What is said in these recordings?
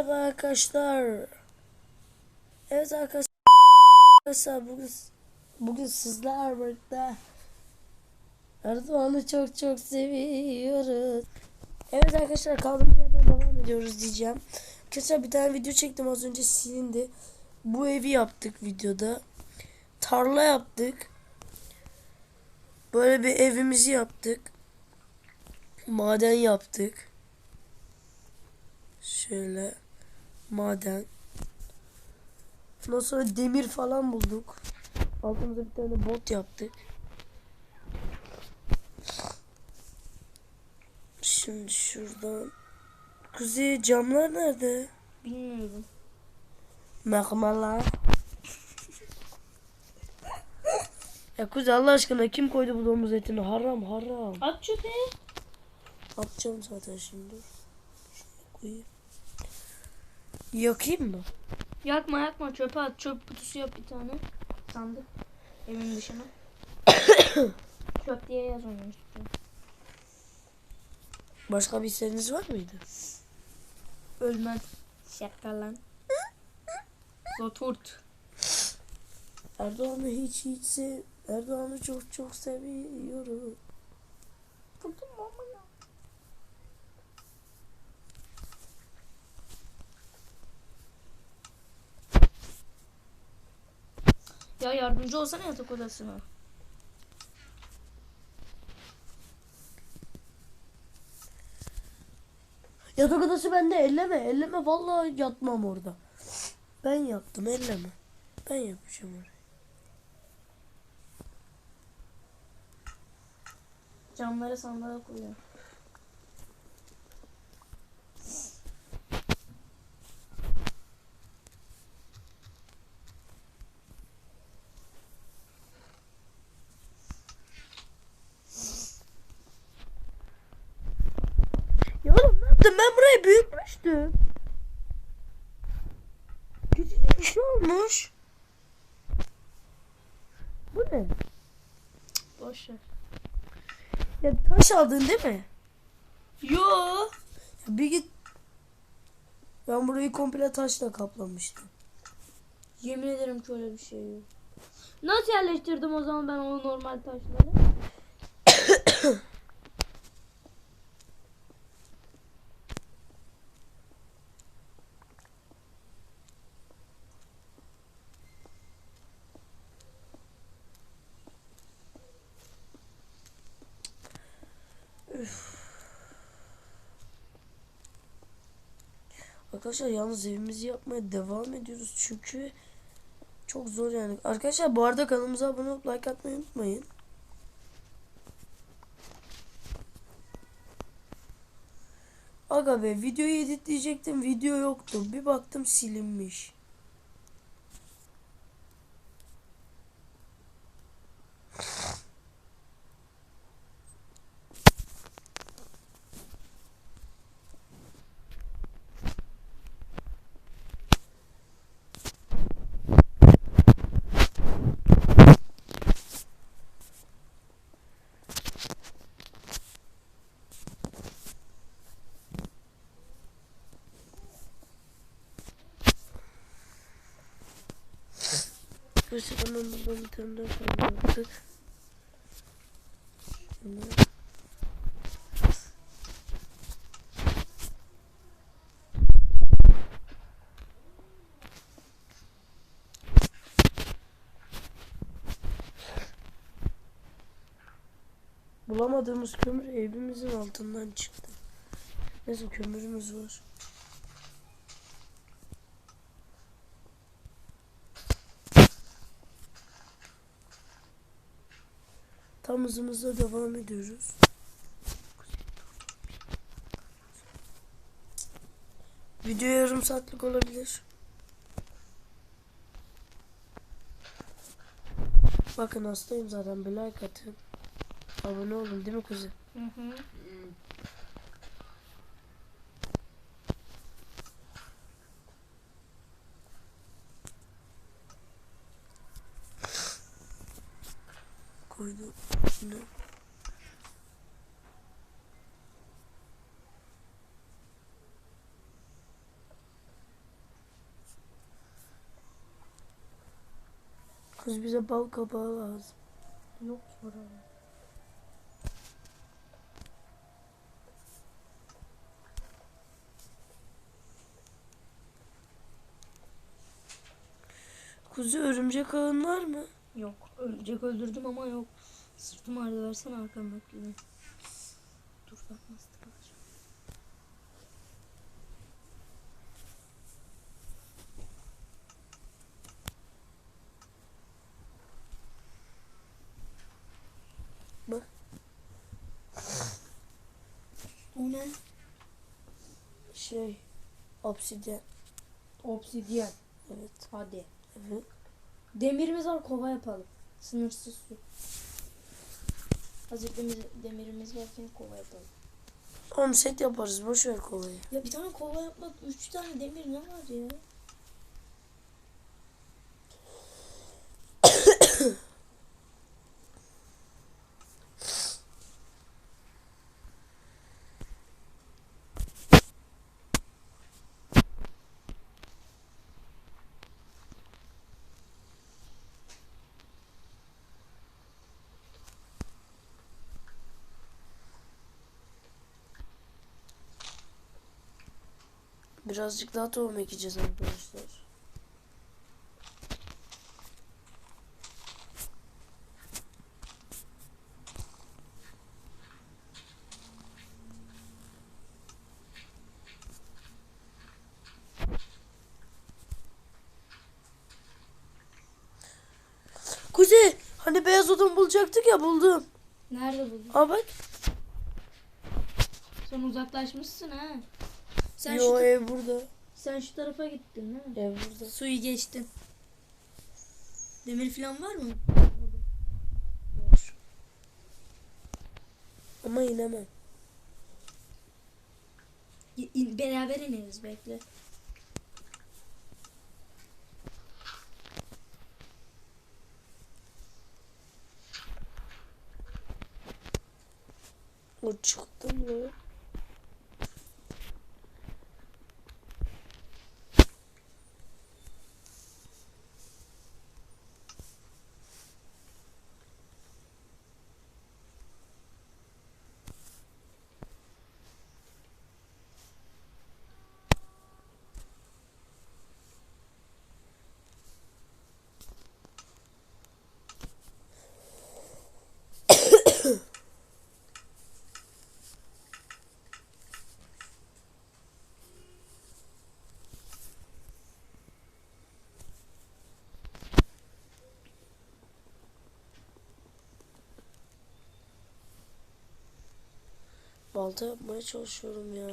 Merhaba arkadaşlar. Evet arkadaşlar bugün bugün sizler birlikte Erdoğan'ı çok çok seviyoruz. Evet arkadaşlar kaldığımız yerden devam ediyoruz diyeceğim. Arkadaşlar bir tane video çektim az önce silindi. Bu evi yaptık videoda. Tarla yaptık. Böyle bir evimizi yaptık. Maden yaptık. Şöyle maden. Ondan sonra demir falan bulduk. Altımıza bir tane bot yaptık. Şimdi şuradan. Kuzey camlar nerede? Bilmiyorum. Mekmalar. ya Kuzey Allah aşkına kim koydu bu domuz etini? Haram haram. At çöpe. Atacağım zaten şimdi. Şuraya koyayım. Yakayım mı? Yakma yakma çöpe at. Çöp kutusu yap bir tane. Sandık. Evin dışına. Çöp diye yaz onun üstüne. Başka bir isteğiniz var mıydı? Ölmez. Şaka lan. Zoturt. Erdoğan'ı hiç hiç sev... Erdoğan'ı çok çok seviyorum. Buldum ama ya. Ya yardımcı olsana yatak odasına. Yatak odası bende elleme elleme vallahi yatmam orada. Ben yaptım elleme. Ben yapacağım orayı. Camlara sandalye koyuyor. Ya oğlum ne yaptın ben burayı büyütmüştüm. Küçücük bir şey olmuş. Bu ne? Boş ver. Ya taş aldın değil mi? Yo. Ya bir git. Ben burayı komple taşla kaplamıştım. Yemin ederim ki öyle bir şey yok. Nasıl yerleştirdim o zaman ben o normal Arkadaşlar yalnız evimizi yapmaya devam ediyoruz çünkü çok zor yani. Arkadaşlar bu arada kanalımıza abone olup like atmayı unutmayın. Aga be videoyu editleyecektim video yoktu. Bir baktım silinmiş. Neyse hemen buradan bir tane daha falan yaptık. Hemen. Bulamadığımız kömür evimizin altından çıktı. Neyse kömürümüz var. Tam hızımızla devam ediyoruz. Video yarım saatlik olabilir. Bakın hastayım zaten bir like atın. Abone olun değil mi kuzum? Hı hı. Koydum. Ne? Kuz bize bal kabağı lazım. Yok burada. Kuzu örümcek ağın var mı? Yok. Ölecek öldürdüm ama yok. Sırtım ağrıdı versene arkamdaki. Dur bak nasıl tıkanır. Bak. O ne? Şey obsidyen. Obsidyen. Evet. Hadi. Evet. Demirimiz var kova yapalım. Sınırsız su. Hazır demir, demirimiz varken kova yapalım. Oğlum set yaparız. Boş ver kolayı. Ya bir tane kova yapmak üç tane demir ne var ya? Birazcık daha tohum ekeceğiz arkadaşlar. Kuzey hani beyaz odun bulacaktık ya buldum. Nerede buldun? Aa bak. Sen uzaklaşmışsın ha. Sen Yo şu ev burada. sen şu tarafa gittin değil mi? Ev burada. Suyu geçtin. Demir falan var mı? Var. Ama inemem. İn- beraber ineriz bekle. O çıktı mı? Balta yapmaya çalışıyorum ya.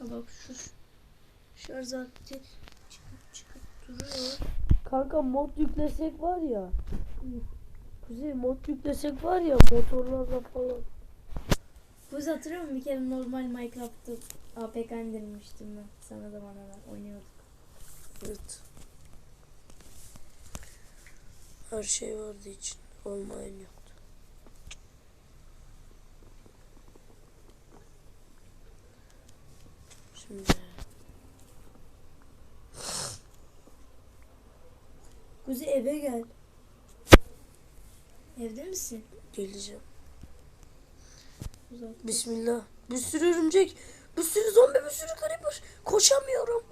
Bak şu şarj aleti çıkıp çıkıp duruyor. Kanka mod yüklesek var ya. Kuzey mod yüklesek var ya motorlarla falan. Kız hatırlıyor musun? Bir kere normal Minecraft'ta APK indirmiştim ben. Sana da bana da oynuyorduk. Evet. Her şey vardı için. Olmayan yoktu. Şimdi Kuzey eve gel. Evde misin? geleceğim. Uzak. Bismillah. Bir sürü örümcek. Bir sürü zombi. Bir sürü creeper. Koşamıyorum.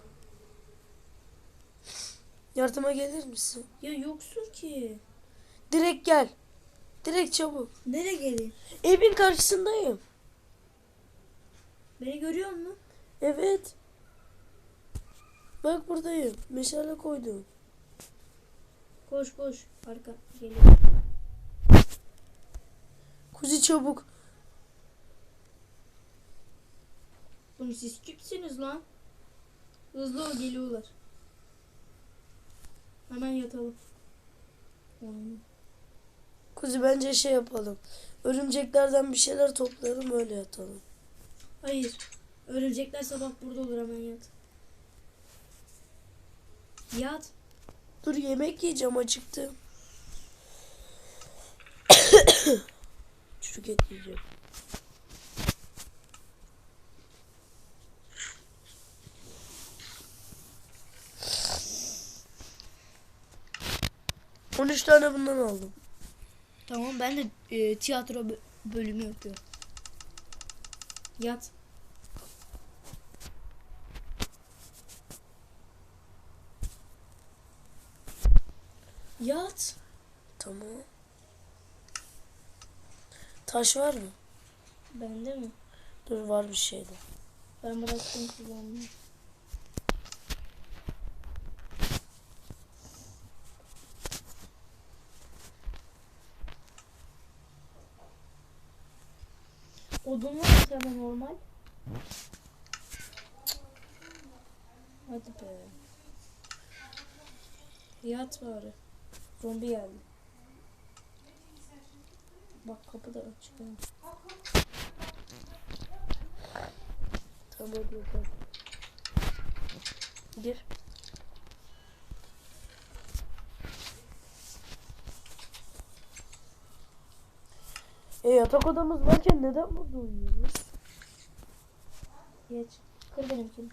Yardıma gelir misin? Ya yoksun ki. Direkt gel. Direkt çabuk. Nereye geleyim? Evin karşısındayım. Beni görüyor musun? Evet. Bak buradayım. Meşale koydum. Koş koş. Arka geliyor. Kuzi çabuk. Oğlum siz kimsiniz lan? Hızlı ol geliyorlar. Hemen yatalım. Oğlum. Kuzi bence şey yapalım. Örümceklerden bir şeyler toplayalım öyle yatalım. Hayır. Örümcekler sabah burada olur hemen yat. Yat. Dur yemek yiyeceğim acıktım. Çocuk et yiyeceğim. On üç tane bundan aldım. Tamam ben de e, tiyatro bö- bölümü yapıyorum. Yat. Yat. Tamam. Taş var mı? Bende mi? Dur var bir şeyde. Ben bıraktım kullanmayı. Sende normal? Hadi be. Yat bari. Zombi geldi. Bak kapı da açık. Tamam bakalım. Gir. E yatak odamız varken neden burada uyuyoruz? Geç. Kır benimkini.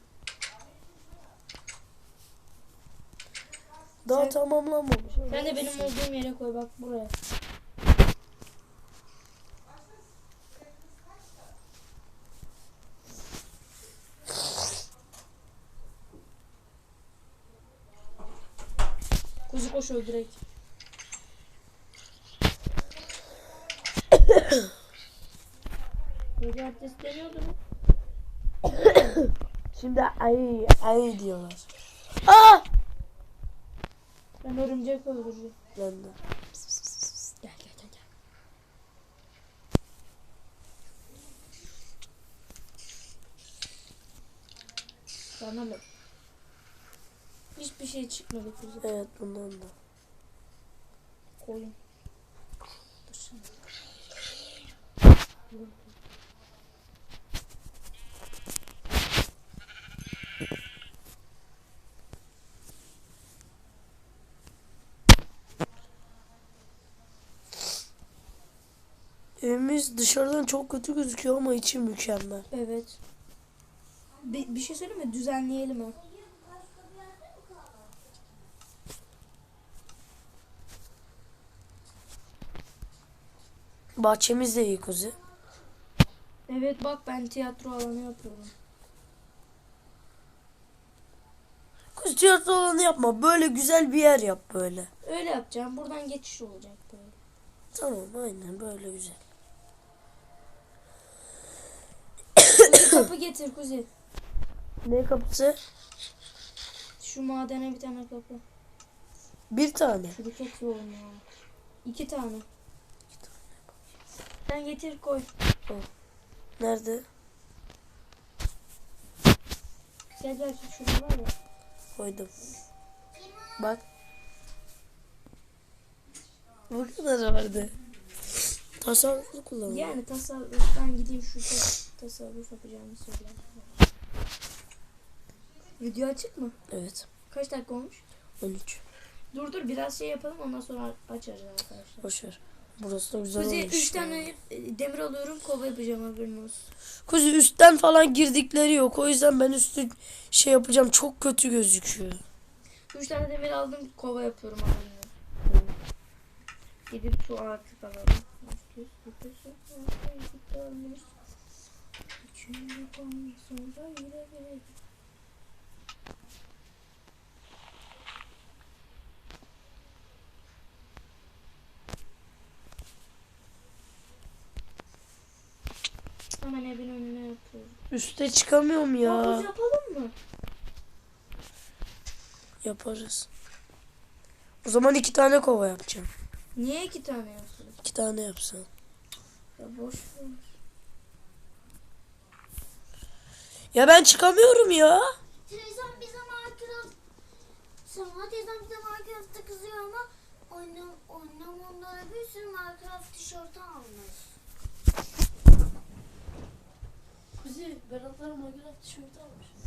Daha Sen- tamamlanmamış. ama Sen de benim olduğum yere koy bak buraya. Kuzu koşuyor direkt. Gece abdest deniyordu mu? Şimdi ay ay diyorlar. Aa! Ben örümcek öldüreceğim. Ben de. Gel gel gel. gel. Bana bak. Hiçbir şey çıkmadı kuzu. Evet bundan da. Koyun. Dur şimdi. Evimiz dışarıdan çok kötü gözüküyor ama içi mükemmel. Evet. Bir, bir şey söyleyeyim mi? Düzenleyelim ha. Bahçemiz de iyi kuzi. Evet bak ben tiyatro alanı yapıyorum. Kuzi tiyatro alanı yapma. Böyle güzel bir yer yap böyle. Öyle yapacağım. Buradan geçiş olacak böyle. Tamam aynen böyle güzel. Kuzi kapı getir kuzi. Ne kapısı? Şu madene bir tane kapı. Bir tane. Şurada çok yoğun ya. İki tane. Sen getir koy. Nerede? Gel gel şu şurada var ya. Koydum. Bak. Bu kadar vardı. Tasarruflu kullanıyor. Yani tasarruf ben gideyim şu tas- tasarruf yapacağımı söyleyeyim. Video açık mı? Evet. Kaç dakika olmuş? 13. Dur dur biraz şey yapalım ondan sonra açarız arkadaşlar. Boşver. Burası da güzel Kuzi olmuş. 3 ya. tane e, demir alıyorum kova yapacağım haberin olsun. Kuzi üstten falan girdikleri yok. O yüzden ben üstü şey yapacağım. Çok kötü gözüküyor. 3 tane demir aldım kova yapıyorum haberin. Gidip su artık alalım. Hemen evin önüne yapıyorum. Üste çıkamıyorum ya. Havuz yapalım mı? Yaparız. O zaman iki tane kova yapacağım. Niye iki tane yapsın? İki tane yapsan. Ya boş ver. Ya ben çıkamıyorum ya. Teyzem bize Minecraft Sonra teyzem bize Minecraft'ta kızıyor ama annem, annem onlara bir sürü Minecraft tişörtü almış. Kuzi Beratlar Minecraft tişörtü almış.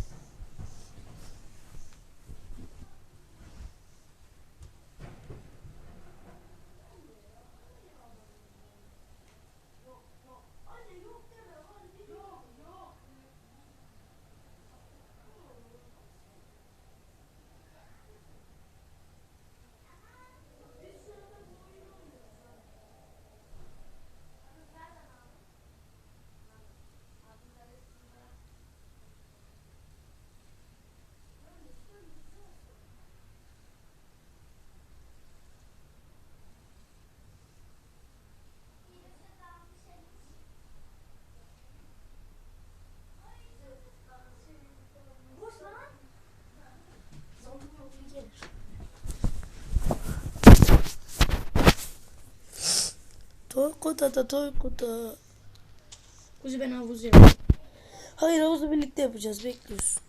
Kuta ta toy kuta. Kuzi ben havuz yapıyorum. Hayır havuzu birlikte yapacağız bekliyorsun.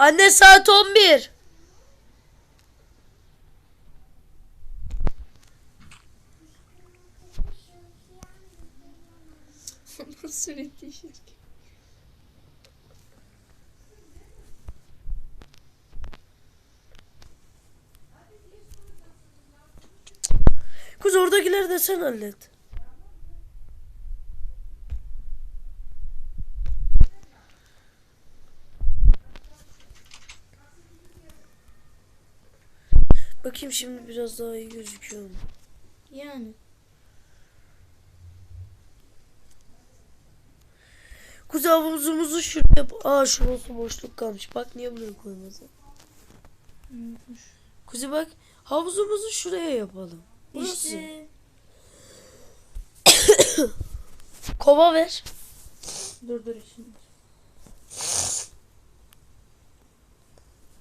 Anne saat 11. Sürekli şirket. Kız oradakileri de sen hallet. Bakayım şimdi biraz daha iyi gözüküyor mu? Yani. Kuz havuzumuzu şuraya. Aa şurası boşluk kalmış. Bak niye buraya koymadın? Kuzi bak havuzumuzu şuraya yapalım. Burası. İşte. Kova ver. Dur dur şimdi.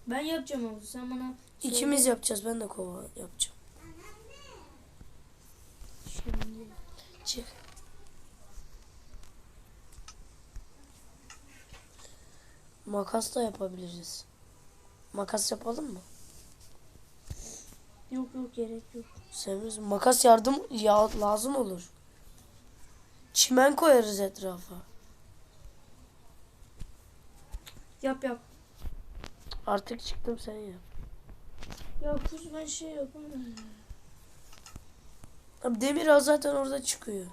Ben yapacağım havuzu. Sen bana. İkimiz yapacağız. Ben de kova yapacağım. Şimdi. Çık. Makas da yapabiliriz. Makas yapalım mı? Yok yok gerek yok. Severiz. Makas yardım ya lazım olur. Çimen koyarız etrafa. Yap yap. Artık çıktım sen yap. Ya kuz ben şey yapamıyorum. Abi demir al zaten orada çıkıyor.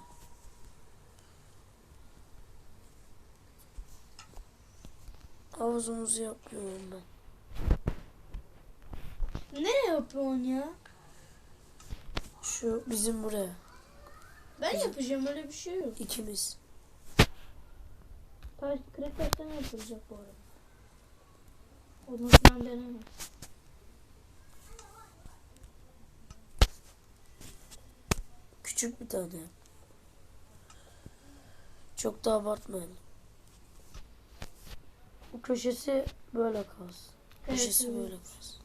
Havuzumuzu yapıyorum ben. Nereye yapıyorsun ya? Şu bizim buraya. Ben yapacağım öyle bir şey yok. ikimiz. Taş, kırık taştan yapılacak bu arada. Onu falan deneme. Küçük bir tane. Çok da abartmayalım. Bu köşesi böyle kalsın. Evet, Köşesi evet. böyle kalsın.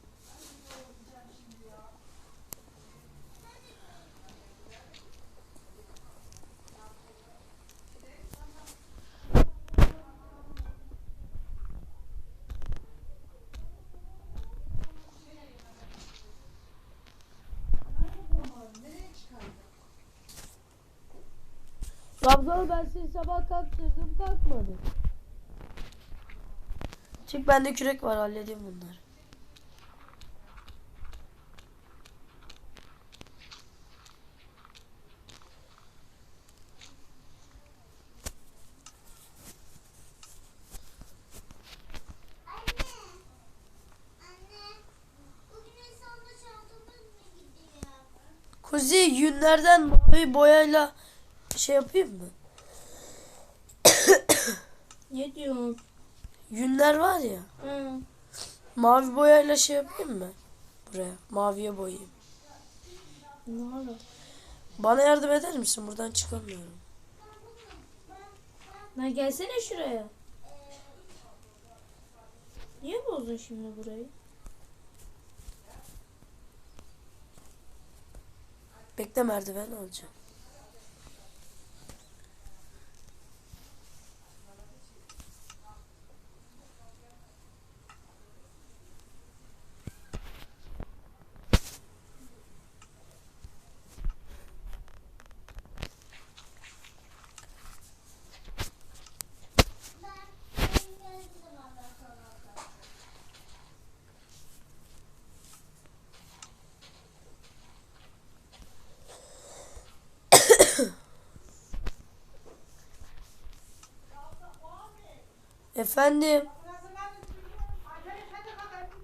Ramazan ben seni sabah kalktırdım kalkmadı. Çık bende kürek var halledeyim bunları. Kuzi yünlerden mavi boyayla şey yapayım mı? Ne diyorsun? Yünler var ya. Hı. Mavi boyayla şey yapayım mı? Buraya maviye boyayayım. Ne ara? Bana yardım eder misin? Buradan çıkamıyorum. Lan gelsene şuraya. Niye bozdun şimdi burayı? Bekle merdiven alacağım. Efendim.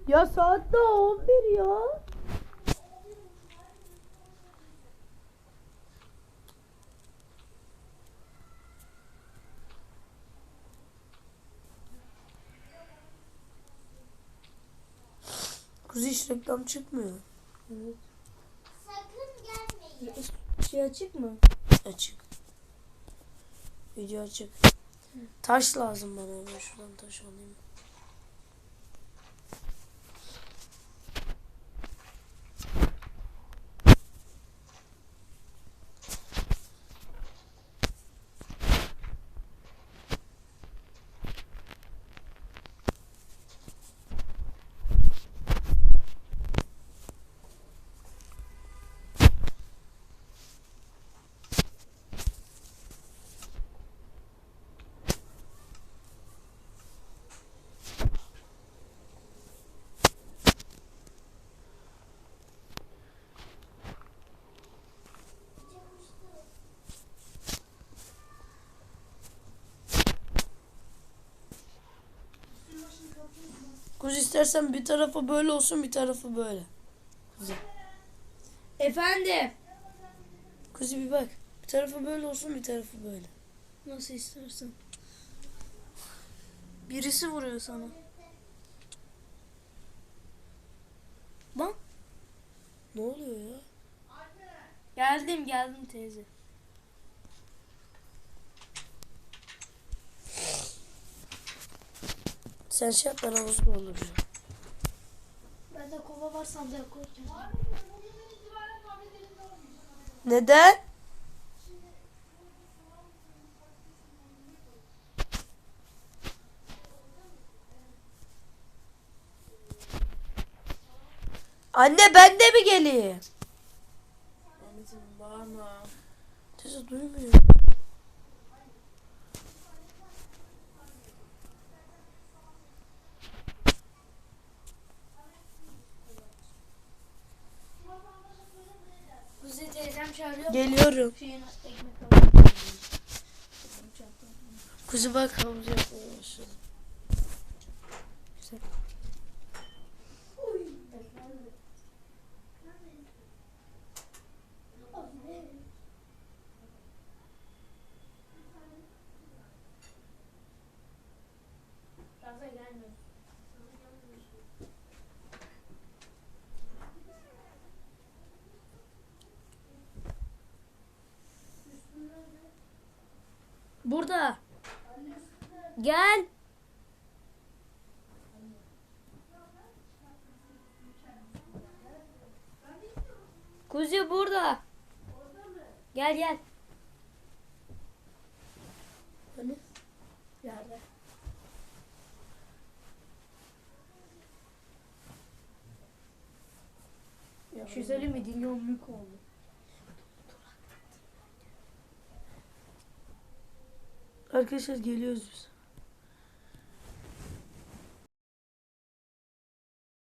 Ya saat daha 11 ya. Kuzey hiç reklam çıkmıyor. Sakın gelmeyin. Şey açık mı? Açık. Video açık. Taş lazım bana. Ben şuradan taş alayım. Kuz istersen bir tarafı böyle olsun bir tarafı böyle. Efendim. Kuzi bir bak. Bir tarafı böyle olsun bir tarafı böyle. Nasıl istersen. Birisi vuruyor sana. Lan. Ne oluyor ya? Geldim geldim teyze. Sen şey yap ben havuzu dolduracağım. Bende kova var sandığa koyacağım. Neden? Anne ben de mi geleyim? Anneciğim bağırma. Teyze duymuyor. Kuzey teyzem çağırıyor. Geliyorum. Kuzu bak yapmaya başladı. Güzel. Gelme. Burada. Gel. Kuzi burada. Gel gel. Hani? Şey söyleyeyim mi? Dinliyorum oldu. Arkadaşlar geliyoruz biz.